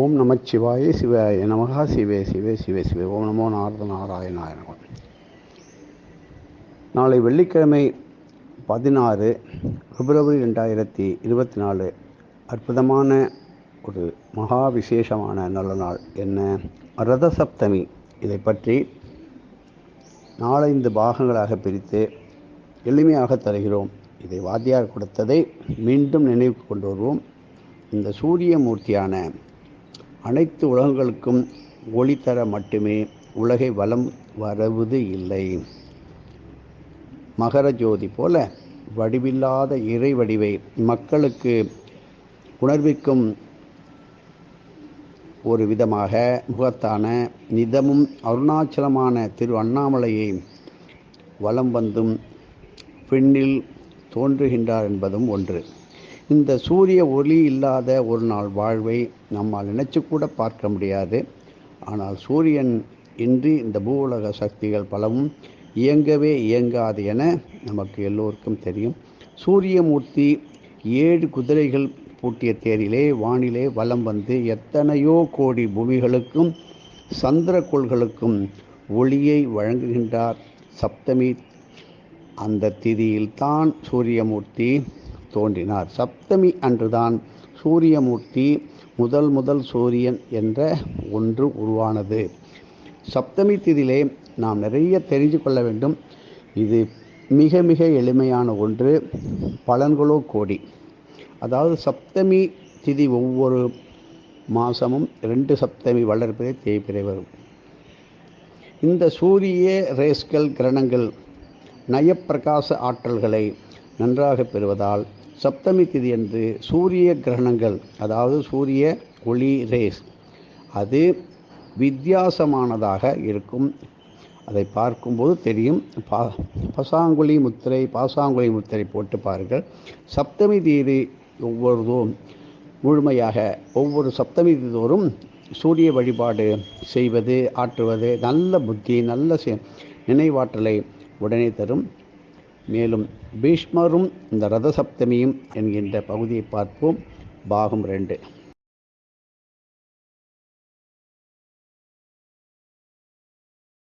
ஓம் நமச்சிவாய சிவாய நமகா. சிவே சிவே சிவே சிவே. ஓம் நமோ நாரத நாராயண நம நாளை வெள்ளிக்கிழமை பதினாறு பிப்ரவரி ரெண்டாயிரத்தி இருபத்தி நாலு அற்புதமான ஒரு மகா விசேஷமான நல்ல நாள் என்ன? ரத சப்தமி இதை பற்றி நாலைந்து பாகங்களாக பிரித்து எளிமையாக தருகிறோம். இதை வாத்தியார் கொடுத்ததை மீண்டும் நினைவுக்கு கொண்டு வருவோம். இந்த சூரிய மூர்த்தியான அனைத்து உலகங்களுக்கும் ஒளி தர மட்டுமே உலகை வலம் வருவது இல்லை. மகர ஜோதி போல வடிவில்லாத இறை வடிவை மக்களுக்கு உணர்விக்கும் ஒரு விதமாக முகத்தான நிதமும் அருணாச்சலமான திரு அண்ணாமலையை வலம் வந்தும் பெண்ணில் தோன்றுகின்றார் என்பதும் ஒன்று. இந்த சூரிய ஒளி இல்லாத ஒரு நாள் வாழ்வை நம்மால் நினைச்சு கூட பார்க்க முடியாது. ஆனால் சூரியன் இன்றி இந்த பூவுலக சக்திகள் பலவும் இயங்கவே இயங்காது என நமக்கு எல்லோருக்கும் தெரியும். சூரியமூர்த்தி ஏழு குதிரைகள் பூட்டிய தேரிலே வானிலே வலம் வந்து எத்தனையோ கோடி பூமிகளுக்கும் சந்திரக்கோள்களுக்கும் ஒளியை வழங்குகின்றார் சப்தமி. அந்த திதியில்தான் சூரியமூர்த்தி தோன்றினார். சப்தமி அன்றுதான் சூரியமூர்த்தி முதல் முதல் சூரியன் என்ற ஒன்று உருவானது. சப்தமி திதியிலே நாம் நிறைய தெரிஞ்சு கொள்ள வேண்டும். இது மிக மிக எளிமையான ஒன்று பலன்களோ கோடி. அதாவது சப்தமி திதி ஒவ்வொரு மாதமும் ரெண்டு சப்தமி வளர்ப்பதை தேய்பிறை வரும். இந்த சூரிய ரேஸ்கள் கிரணங்கள் நயப்பிரகாச ஆற்றல்களை நன்றாக பெறுவதால் சப்தமி திதி என்று சூரிய கிரகணங்கள் அதாவது சூரிய ஒளி ரேஸ் அது வித்தியாசமானதாக இருக்கும். அதை பார்க்கும்போது தெரியும். பா பசாங்குழி முத்திரை பாசாங்குழி முத்திரை போட்டு பாருங்கள். சப்தமி தீதி ஒவ்வொருதும் முழுமையாக ஒவ்வொரு சப்தமி தோறும் சூரிய வழிபாடு செய்வது ஆற்றுவது நல்ல புத்தி நல்ல நினைவாற்றலை உடனே தரும். மேலும் பீஷ்மரும் இந்த ரதசப்தமியும் என்கின்ற பகுதியை பார்ப்போம். பாகம் ரெண்டு.